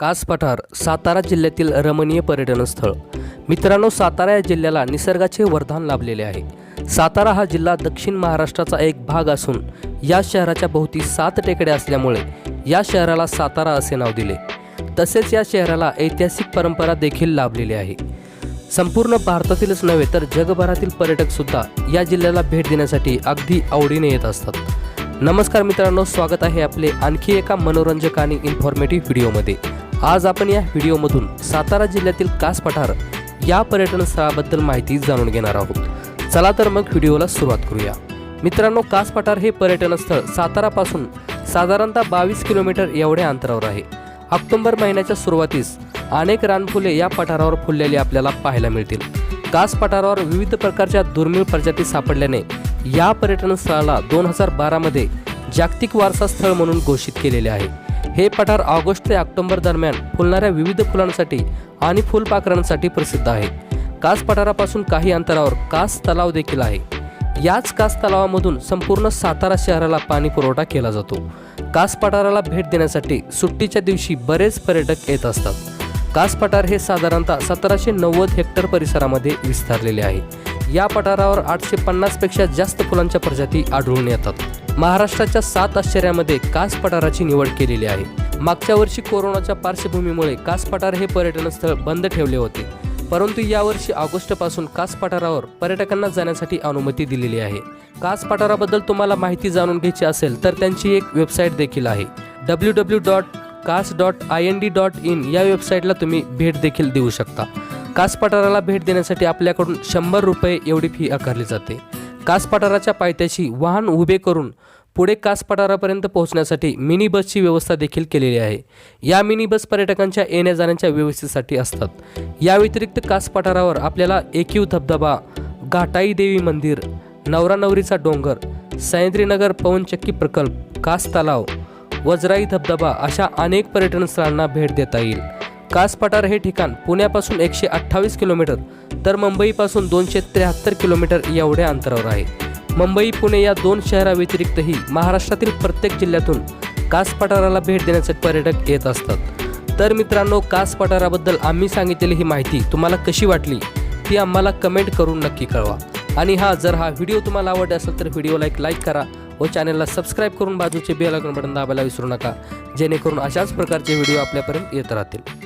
कास पठार सातारा जिल्ह्यातील रमणीय पर्यटन स्थळ. मित्रांनो सातारा या जिल्ह्याला निसर्गाचे वरदान लाभलेले आहे. सातारा हा जिल्हा दक्षिण महाराष्ट्राचा एक भाग असून या शहराच्या भोवती सात टेकड्या असल्यामुळे या शहराला सातारा असे नाव दिले. तसेच या शहराला ऐतिहासिक परंपरा देखील लाभलेली आहे. संपूर्ण भारतातीलच नव्हे तर जगभरातील पर्यटकसुद्धा या जिल्ह्याला भेट देण्यासाठी अगदी आवडीने येत असतात. नमस्कार मित्रांनो स्वागत आहे आपले आणखी एका मनोरंजक आणि इन्फॉर्मेटिव्ह व्हिडिओमध्ये आज आपण या व्हिडिओमधून सातारा जिल्ह्यातील कास पठार या पर्यटन स्थळाबद्दल माहिती जाणून घेणार आहोत. चला तर मग व्हिडिओला सुरुवात करूया. मित्रांनो कास पठार हे पर्यटन स्थळ सातारापासून साधारणतः बावीस किलोमीटर एवढ्या अंतरावर आहे. ऑक्टोंबर महिन्याच्या सुरुवातीस अनेक रानफुले या पठारावर फुललेली आपल्याला पाहायला मिळतील. कास पठारावर विविध प्रकारच्या दुर्मिळ प्रजाती सापडल्याने या पर्यटन स्थळाला दोन हजार बारामध्ये जागतिक वारसा स्थळ म्हणून घोषित केलेले आहे. हे पठार ऑगस्ट ते ऑक्टोबर दरम्यान फुलणाऱ्या विविध फुलांसाठी आणि फुलपाखरांसाठी प्रसिद्ध आहे. कास पठारापासून काही अंतरावर कास तलाव देखील आहे. याच कास तलावामधून संपूर्ण सातारा शहराला पाणी पुरवठा केला जातो. कास पठाराला भेट देण्यासाठी सुट्टीच्या दिवशी बरेच पर्यटक येत असतात. कास पठार हे साधारणतः सतराशे नव्वद हेक्टर परिसरामध्ये विस्तारलेले आहे. या पठारावर आठशे पन्नासपेक्षा जास्त फुलांच्या प्रजाती आढळून येतात. महाराष्ट्राच्या सात आश्चर्यामध्ये कास पठाराची निवड केलेली आहे. मागच्या वर्षी कोरोनाच्या पार्श्वभूमीमुळे कास पठार हे पर्यटन स्थळ बंद ठेवले होते. परंतु यावर्षी ऑगस्टपासून कास पठारावर पर्यटकांना जाण्यासाठी अनुमती दिलेली आहे. कास पठाराबद्दल तुम्हाला माहिती जाणून घ्यायची असेल तर त्यांची एक वेबसाईट देखील आहे. W W dot Kas dot I N D dot in या वेबसाईटला तुम्ही भेट देखील देऊ शकता. कास पठाराला भेट देण्यासाठी आपल्याकडून शंभर रुपये एवढी फी आकारली जाते. कासपठाराच्या पायथ्याशी वाहन उभे करून पुढे कासपठारापर्यंत पोहोचण्यासाठी मिनी बसची व्यवस्था देखील केलेली आहे. या मिनी बस पर्यटकांच्या येण्या जाण्याच्या व्यवस्थेसाठी असतात. या व्यतिरिक्त कासपठारावर आपल्याला एकीव धबधबा घाटाई देवी मंदिर नवरा नवरीचा डोंगर सह्याद्रीनगर पवनचक्की प्रकल्प कास तलाव वजराई धबधबा अशा अनेक पर्यटन स्थळांना भेट देता येईल. कास पठार हे ठिकाण पुण्यापासून एकशे अठ्ठावीस किलोमीटर तर मुंबईपासून दोनशे त्र्याहत्तर किलोमीटर एवढ्या अंतरावर आहे. मुंबई पुणे या दोन शहराव्यतिरिक्तही महाराष्ट्रातील प्रत्येक जिल्ह्यातून कास पठाराला भेट देण्याचे पर्यटक येत असतात. तर मित्रांनो कास पठाराबद्दल आम्ही सांगितलेली ही माहिती तुम्हाला कशी वाटली ती आम्हाला कमेंट करून नक्की कळवा. आणि हा जर हा व्हिडिओ तुम्हाला आवडला असेल तर व्हिडिओला एक लाईक करा व चॅनलला सबस्क्राईब करून बाजूचे बेल आयकॉन बटन दाबायला विसरू नका जेणेकरून अशाच प्रकारचे व्हिडिओ आपल्यापर्यंत येत राहतील.